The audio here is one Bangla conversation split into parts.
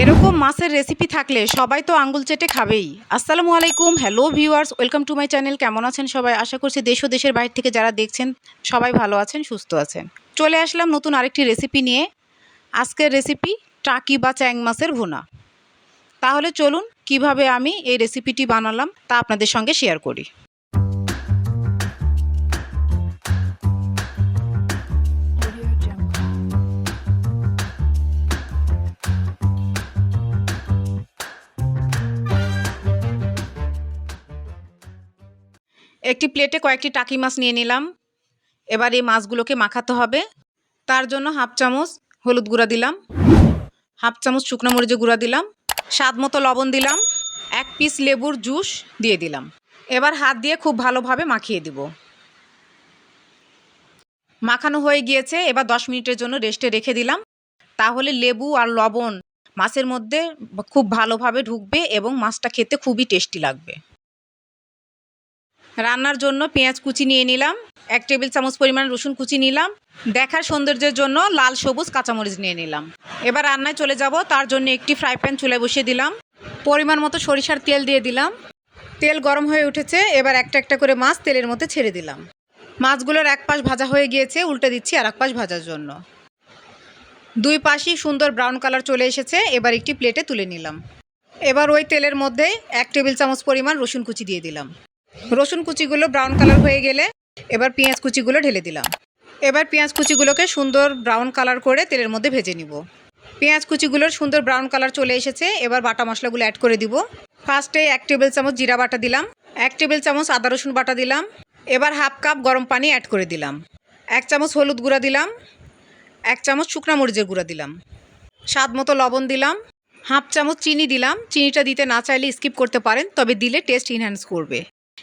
এরকম মাছের রেসিপি থাকলে সবাই তো আঙ্গুল চেটে খাবেই। আসসালামু আলাইকুম hello viewers welcome to my channel কেমন আছেন সবাই? আশা করছি দেশ ও দেশের বাইরে থেকে যারা দেখছেন, সবাই ভালো আছেন, সুস্থ আছেন। চলে আসলাম নতুন আরেকটি রেসিপি নিয়ে। আজকের রেসিপি টাকি বা চ্যাং মাছের ভুনা। তাহলে চলুন, কীভাবে আমি এই রেসিপিটি বানালাম তা আপনাদের সঙ্গে শেয়ার করি। একটি প্লেটে কয়েকটি টাকি মাছ নিয়ে নিলাম। এবার এই মাছগুলোকে মাখাতে হবে। তার জন্য হাফ চামচ হলুদ গুঁড়া দিলাম। হাফ চামচ শুকনো মরিচের গুঁড়া দিলাম। স্বাদ মতো লবণ দিলাম। এক পিস লেবুর জুস দিয়ে দিলাম। এবার হাত দিয়ে খুব ভালোভাবে মাখিয়ে দিব। মাখানো হয়ে গিয়েছে। এবার দশ মিনিটের জন্য রেস্টে রেখে দিলাম। তাহলে লেবু আর লবণ মাছের মধ্যে খুব ভালোভাবে ঢুকবে এবং মাছটা খেতে খুবই টেস্টি লাগবে। রান্নার জন্য পেঁয়াজ কুচি নিয়ে নিলাম, এক টেবিল চামচ পরিমাণ রসুন কুচি নিলাম, দেখার সৌন্দর্যের জন্য লাল সবুজ কাঁচামরিচ নিয়ে নিলাম। এবার রান্নায় চলে যাব, তার জন্য একটি ফ্রাই প্যান চুলে বসিয়ে দিলাম। পরিমাণ মতো সরিষার তেল দিয়ে দিলাম। তেল গরম হয়ে উঠেছে, এবার একটা একটা করে মাছ তেলের মধ্যে ছেড়ে দিলাম। মাছগুলোর এক পাশ ভাজা হয়ে গিয়েছে, উল্টে দিচ্ছি আর এক পাশ ভাজার জন্য। দুই পাশই সুন্দর ব্রাউন কালার চলে এসেছে, এবার একটি প্লেটে তুলে নিলাম। এবার ওই তেলের মধ্যে এক টেবিল চামচ পরিমাণ রসুন কুচি দিয়ে দিলাম। রসুন কুচিগুলো ব্রাউন কালার হয়ে গেলে এবার পেঁয়াজ কুচিগুলো ঢেলে দিলাম। এবার পেঁয়াজ কুচিগুলোকে সুন্দর ব্রাউন কালার করে তেলের মধ্যে ভেজে নিব। পেঁয়াজ কুচিগুলোর সুন্দর ব্রাউন কালার চলে এসেছে, এবার বাটা মশলাগুলো অ্যাড করে দিব। ফার্স্টে এক টেবিল চামচ জিরা বাটা দিলাম, এক টেবিল চামচ আদা রসুন বাটা দিলাম, এবার হাফ কাপ গরম পানি অ্যাড করে দিলাম। এক চামচ হলুদ গুঁড়া দিলাম, এক চামচ শুকনা মরিচের গুঁড়া দিলাম। স্বাদ মতো লবণ দিলাম হাফ চামচ চিনি দিলাম। চিনিটা দিতে না চাইলে স্কিপ করতে পারেন, তবে দিলে টেস্ট ইনহ্যান্স করবে।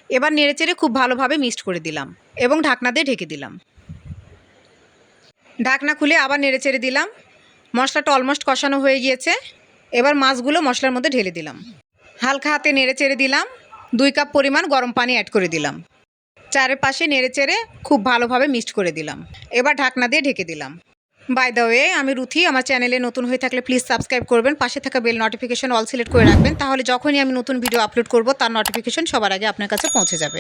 এবার নেড়েচেড়ে খুব ভালোভাবে মিক্সড করে দিলাম এবং ঢাকনা দিয়ে ঢেকে দিলাম। ঢাকনা খুলে আবার নেড়েচেড়ে দিলাম। মশলাটা অলমোস্ট কষানো হয়ে গিয়েছে। এবার মাছগুলো মশলার মধ্যে ঢেলে দিলাম। হালকা হাতে নেড়েচেড়ে দিলাম। দুই কাপ পরিমাণ গরম পানি অ্যাড করে দিলাম। চারিপাশে নেড়েচেড়ে খুব ভালোভাবে মিক্সড করে দিলাম। এবার ঢাকনা দিয়ে ঢেকে দিলাম। বাই দ্য ওয়ে আমি রুথি, আমার চ্যানেলে নতুন হয়ে থাকলে প্লিজ সাবস্ক্রাইব করবেন। পাশে থাকা বেল নোটিফিকেশন অল সিলেক্ট করে রাখবেন। তাহলে যখনই আমি নতুন ভিডিও আপলোড করব, তার নোটিফিকেশন সবার আগে আপনার কাছে পৌঁছে যাবে।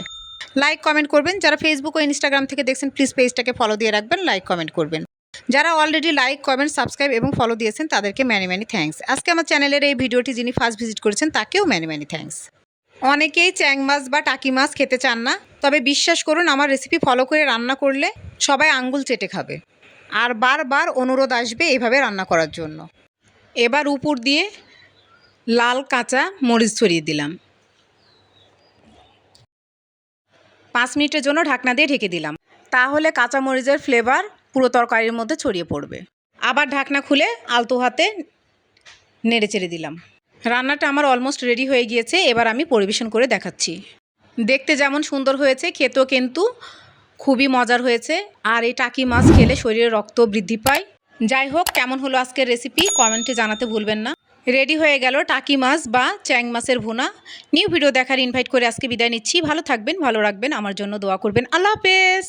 লাইক কমেন্ট করবেন। যারা ফেসবুক ও ইনস্টাগ্রাম থেকে দেখছেন প্লিজ পেজটাকে ফলো দিয়ে রাখবেন লাইক কমেন্ট করবেন। যারা অলরেডি লাইক কমেন্ট সাবস্ক্রাইব এবং ফলো দিয়েছেন, তাদেরকে ম্যানি ম্যানি থ্যাঙ্কস আজকে আমার চ্যানেলের এই ভিডিওটি যিনি ফার্স্ট ভিজিট করেছেন, তাকেও ম্যানি ম্যানি থ্যাঙ্কস অনেকেই চ্যাং মাছ বা টাকি মাছ খেতে চান না, তবে বিশ্বাস করুন, আমার রেসিপি ফলো করে রান্না করলে সবাই আঙ্গুল চেটে খাবে। আর বারবার অনুরোধ আসবে এভাবে রান্না করার জন্য। এবার উপর দিয়ে লাল কাঁচা মরিচ ছড়িয়ে দিলাম। পাঁচ মিনিটের জন্য ঢাকনা দিয়ে ঢেকে দিলাম। তাহলে কাঁচা মরিচের ফ্লেভার পুরো তরকারির মধ্যে ছড়িয়ে পড়বে। আবার ঢাকনা খুলে আলতো হাতে নেড়ে চেড়ে দিলাম। রান্নাটা আমার অলমোস্ট রেডি হয়ে গিয়েছে। এবার আমি পরিবেশন করে দেখাচ্ছি। দেখতে যেমন সুন্দর হয়েছে, খেতেও কিন্তু খুবই মজার হয়েছে। আর এই টাকি মাছ খেলে শরীরে রক্ত বৃদ্ধি পায়। যাই হোক, কেমন হলো আজকের রেসিপি কমেন্টে জানাতে ভুলবেন না। রেডি হয়ে গেল টাকি মাছ বা চ্যাং মাছের ভুনা। নিউ ভিডিও দেখার ইনভাইট করে আজকে বিদায় নিচ্ছি। ভালো থাকবেন, ভালো রাখবেন, আমার জন্য দোয়া করবেন। আল্লাহ হাফেজ!